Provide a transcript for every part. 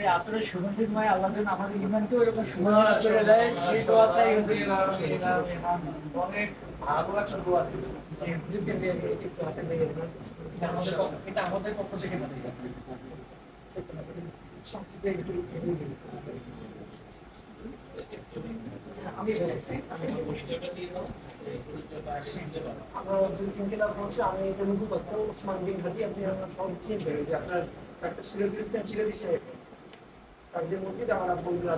এই গ্রামওয়ালা আপনাদের সুগন্ধিময় আল্লাহ যেন আমাদের ইমানকেও এরকম সুগন্ধি করে দেয় সেই দোয়া চাই অনেক ভালো একটা দোয়া ছিল। এটা আমাদের পক্ষ থেকে আমি বলেছি আমি আমরা পৌঁছে আমি এটা নতুন কথা ওসমান বিন হাদি আপনি আমার সব চিনবেন যে আপনার ডাক্তার সিরাজ ইসলাম সিরাজ সাহেব তার যে মসজিদ আমার আব্বু ওই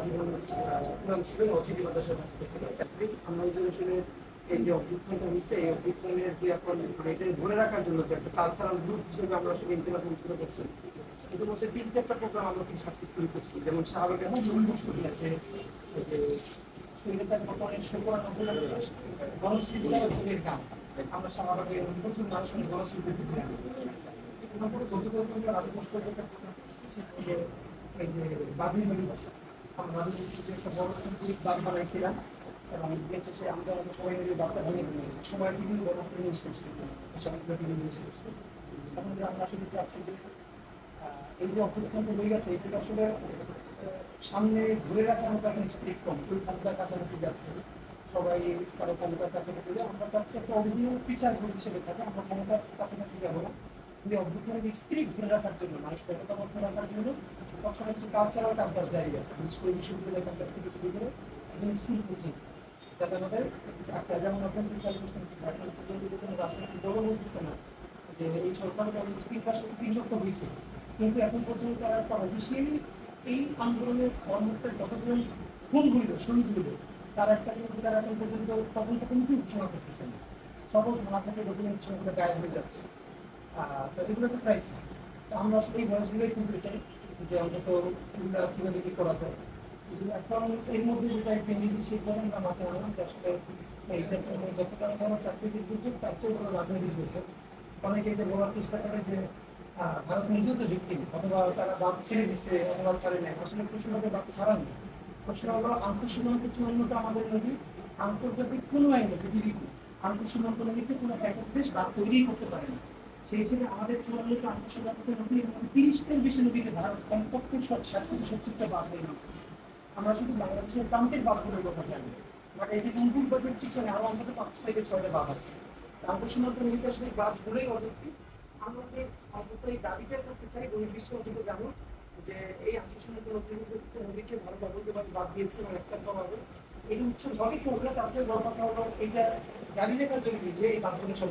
আসলে এই যে অভ্যুত্থানটা হয়েছে, এই যে মানে এটা ধরে রাখার জন্য একটা কালচারাল গ্রুপ হিসেবে তিন চারটা প্রোগ্রাম আমরা খুব সাকসেসফুলি করছি, যেমন শাহবাগ এখন হচ্ছে গান। আমরা শাহবাগে প্রচুর মানুষ তারপরে গতকাল আমরা একটা বড় এবং সবাই মিলে ভেঙে যে আমরা আসলে চাচ্ছি যে এই যে অভ্যুত্থানটা হয়ে গেছে, এটা আসলে সামনে ধরে রাখার মতো এখন স্পিড কম। কেউ ক্ষমতার কাছাকাছি যাচ্ছে। সবাই কারও ক্ষমতার কাছাকাছি যায় আমরা চাচ্ছি একটা পিচার গ্রুপ হিসেবে থাকে। আমরা ক্ষমতার কাছাকাছি যাব না। কিন্তু অভ্যুত্থানের স্পিরিট ধরে রাখার জন্য মানুষকে একতাবদ্ধ রাখার জন্য। সবসময় কিছু কালচারাল কাজ বাজ জারি আছে বিশেষ করে বিশ্ববিদ্যালয় কাজ থেকে শুরু করে একদম স্কুল পর্যন্ত। যাতে আমাদের একটা যেমন আপনার করছেন এখন পর্যন্ত কোনো রাজনৈতিক দলও বলতেছে না যে এই সরকার তিন পাশে তিন সপ্তাহ হয়েছে কিন্তু এখন পর্যন্ত তারা একটা অফিসিয়ালি এই আন্দোলনের কর্মকর্তার কতজন খুন হইল শহীদ হইল তার একটা কিন্তু তারা এখন পর্যন্ত তদন্ত কমিটি ঘোষণা করতেছে না। সকল থানা থেকে ডকুমেন্টেশন করে গায়েব হয়ে যাচ্ছে। তো এগুলো ক্রাইসিস তো আমরা আসলে এই বয়সগুলোই তুলতে চাই যে অন্তত এগুলো করা যায়। কিন্তু এখন এর মধ্যে যেটা কেন্দ্রীয় সেই করে আমরা মাথায় আনলাম যে আসলে এইটা যতটা প্রাকৃতিক দুর্যোগ, তার চেয়ে বড় রাজনৈতিক দুর্যোগ। অনেকে এটা বলার চেষ্টা করে যে ভারত নিজেও তো ভিক্টিম অথবা তারা বাদ ছেড়ে দিচ্ছে অথবা ছাড়ে নেয় আসলে প্রশ্নটাকে বাদ ছাড়াননি প্রশ্ন হলো আন্তঃসীমান্ত চূড়ান্নটা আমাদের নদী। আন্তর্জাতিক কোনো আইনে, পৃথিবীতে আন্তঃসীমান্ত নদীতে কোনো একক দেশ বাদ তৈরি করতে পারে না। সেই হিসেবে আমাদের চূড়ান্নটা আন্তঃসীমান্ত নদী এবং বেশি নদীতে ভারত কমপক্ষে আমরা কথা জানি। বাট পিছনে আরও অন্তত পাঁচ থেকে ছয়টা বাদ আছে। আন্তঃসীমান্ত নদীতে আসলে আমরা অন্তত এই দাবিটা চাই বহির্বিশ্ব অন্তত জানো যে এই আন্তঃসীমান্ত নদীগুলোকে নদীকে ভারত অবৈধভাবে বাদ দিয়েছে এবং একটা হবে। এই উচ্চ কি ওগুলো তার চেয়ে এটা জানি রাখা জরুরি যে এই বাদগুলো সব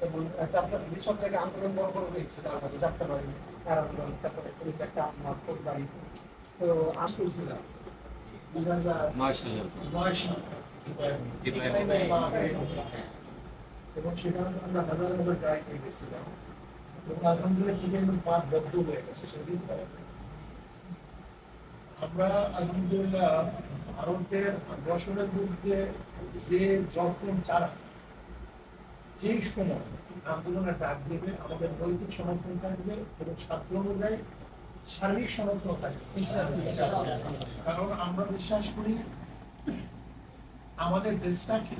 যেমন যাত্রা যেসব জায়গায় আন্দোলন বড় বড় হয়েছে তার মধ্যে যাত্রা বাড়ি আন্দোলন তারপরে কুমিল্লা আমার বাড়ি তো আসছিলাম দুই হাজার নয় সালে ইব্রাহিম ইব্রাহিমের মা হয়ে। এবং সেখানে আমরা হাজার হাজার গাড়ি নিয়ে গেছিলাম। এবং আলহামদুলিল্লাহ বদ্ধ হয়ে গেছে সেদিন। আমরা আলহামদুলিল্লাহ ভারতের আগ্রাসনের বিরুদ্ধে যে যখন চারা যেই সময় আন্দোলনের ডাক দেবে, আমাদের নৈতিক সমর্থন থাকবে এবং সাধ্য অনুযায়ী শারীরিক সমর্থন থাকবে। কারণ আমরা বিশ্বাস করি, আমাদের দেশটাকে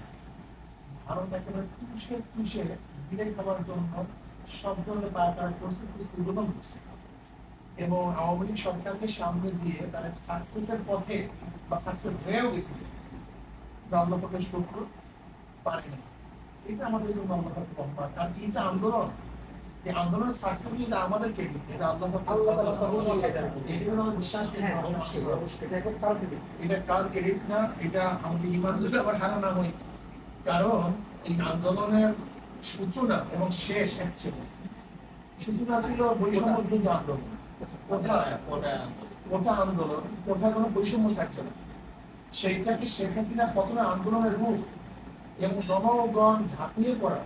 ভারত একেবারে চুষে চুষে বিলে খাবার জন্য সব ধরনের পায় তারা করছে গ্রহণ করছে। এবং আওয়ামী লীগ সরকারকে সামনে দিয়ে তারা সাকসেসের পথে বা সাকসেস হয়েও গেছিল আল্লাহ শুক্র পারেনি। এটা আমাদের জন্য রহমত। আর এই যে আন্দোলন এই আন্দোলনের সাকসেস আমাদের ক্রেডিট এটা আল্লাহ আল্লাহ হলো বিশ্বাস হ্যাঁ অবশ্যই অবশ্যই। এটা এখন কারণ দেবে এটা কার ক্রেডিট না? এটা আমাদের ইমান যদি আবার হারা না হয়। কারণ এই আন্দোলনের সূচনা এবং শেষ এক ছিল। সূচনা ছিল বৈষম্য বিরোধী আন্দোলন। কোটা কোটা আন্দোলন কোটা কোনো বৈষম্য থাকতো না। সেইটাকে শেখ হাসিনা প্রথমে আন্দোলনের রূপ এবং জনগণ ঝাঁপিয়ে পড়া।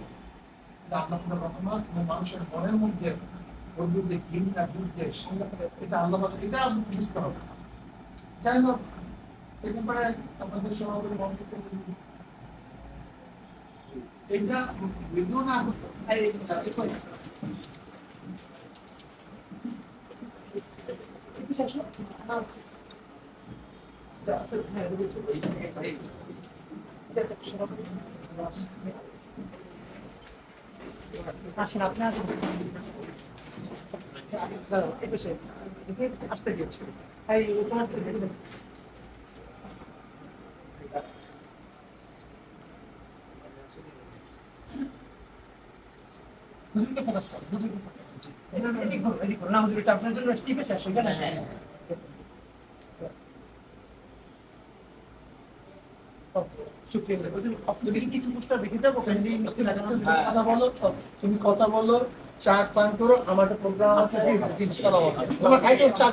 আল্লাহ এবং মানুষের মনের মধ্যে বিরুদ্ধে ঘৃণা বিদ্বেষ এটা আল্লাহ এটা বুঝতে হবে যাই হোক এই ব্যাপারে আপনাদের সভাপতি মন্তব্য করুন। এটা ভিডিও না করতে এই আসতে দিকে হুজুরকে ফোকাস করো হুজুরকে ফোকাস এদিক ঘুরো, এদিক ঘুরো। না, হুজুর, আপনার জন্য টিপে শেষ। হ্যাঁ। ওকে, শুক্রিয়া কিছু রেখে যাব? তুমি কথা বলো তুমি কথা বলো চা পান করো আমার একটা প্রোগ্রাম আছে। আচ্ছা। তোমার চা